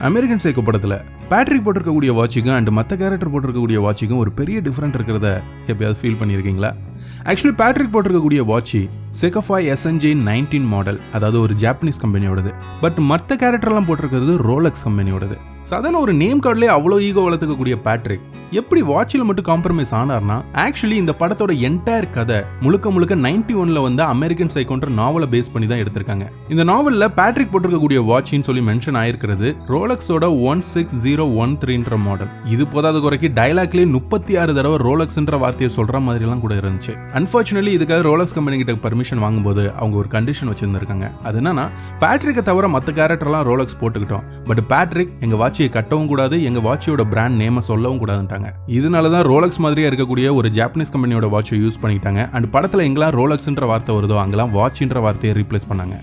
American psycho படத்தில் Patrick போட்டிருக்கக்கூடிய வாட்சுக்கும் and மற்ற கேரக்டர் போட்டிருக்கக்கூடிய வாட்சுக்கும் ஒரு பெரிய டிஃப்ரெண்ட் இருக்கிறத எப்பயாவது ஃபீல் பண்ணியிருக்கீங்களா ஆக்சுவலி பேட்ரிக் போட்டிருக்கக்கூடிய வாட்ச் செகஃபாய் எஸ்என்ஜே நைன்டீன் மாடல் அதாவது ஒரு ஜாப்பனீஸ் கம்பெனியோடது பட் மற்ற கேரக்டர்லாம் போட்டிருக்கிறது ரோலக்ஸ் கம்பெனியோடது சாதாரண ஒரு நேம் கார்டிலே அவ்வளோ ஈகோ வளர்த்துக்கக்கூடிய பேட்ரிக் எப்படி வாட்சில் மட்டும் காம்ப்ரமைஸ் ஆனார்னா ஆக்சுவலி இந்த படத்தோட என்டையர் கதை முழுக்க முழுக்க நைன்டி ஒன்ல வந்து அமெரிக்கன் சைக்கோன்ற நாவலை பேஸ் பண்ணி தான் எடுத்திருக்காங்க. இந்த நாவலில் பேட்ரிக் போட்டிருக்கக்கூடிய வாட்சின்னு சொல்லி மென்ஷன் ஆயிருக்கிறது ரோலக்ஸோட ஒன் சிக்ஸ் ஜீரோ ஒன் த்ரீன்ற மாடல் இது போதாத குறைக்கு டைலாக்லேயே முப்பத்தி ஆறு தடவை ரோலக்ஸ்ன்ற வார்த்தையை சொல்ற மாதிரி எல்லாம் கூட இருந்துச்சு. அன்பார்ச்சுனேட்லி இதுக்காக ரோலக்ஸ் கம்பெனி கிட்ட பர்மிஷன் வாங்கும்போது அவங்க ஒரு கண்டிஷன் வச்சிருந்திருக்காங்க. அது என்னன்னா பேட்ரிக்கை தவிர மற்ற கேரக்டர்லாம் ரோலக்ஸ் போட்டுக்கிட்டோம். பட் பேட்ரிக் எங்க வாட்சியை கட்டவும் கூடாது எங்க வாட்சியோட பிராண்ட் நேமை சொல்லவும் கூடாதுன்ட்டாங்க. சொல்கிறாங்க இதனால தான் ரோலக்ஸ் மாதிரியே இருக்கக்கூடிய ஒரு ஜாப்பனீஸ் கம்பெனியோட வாட்சை யூஸ் பண்ணிட்டாங்க அண்ட் படத்தில் எங்கெல்லாம் ரோலக்ஸ்ன்ற வார்த்தை வருதோ அங்கெல்லாம் வாட்ச்ன்ற வார்த்தையை ரீப்ளேஸ் பண்ணாங்க.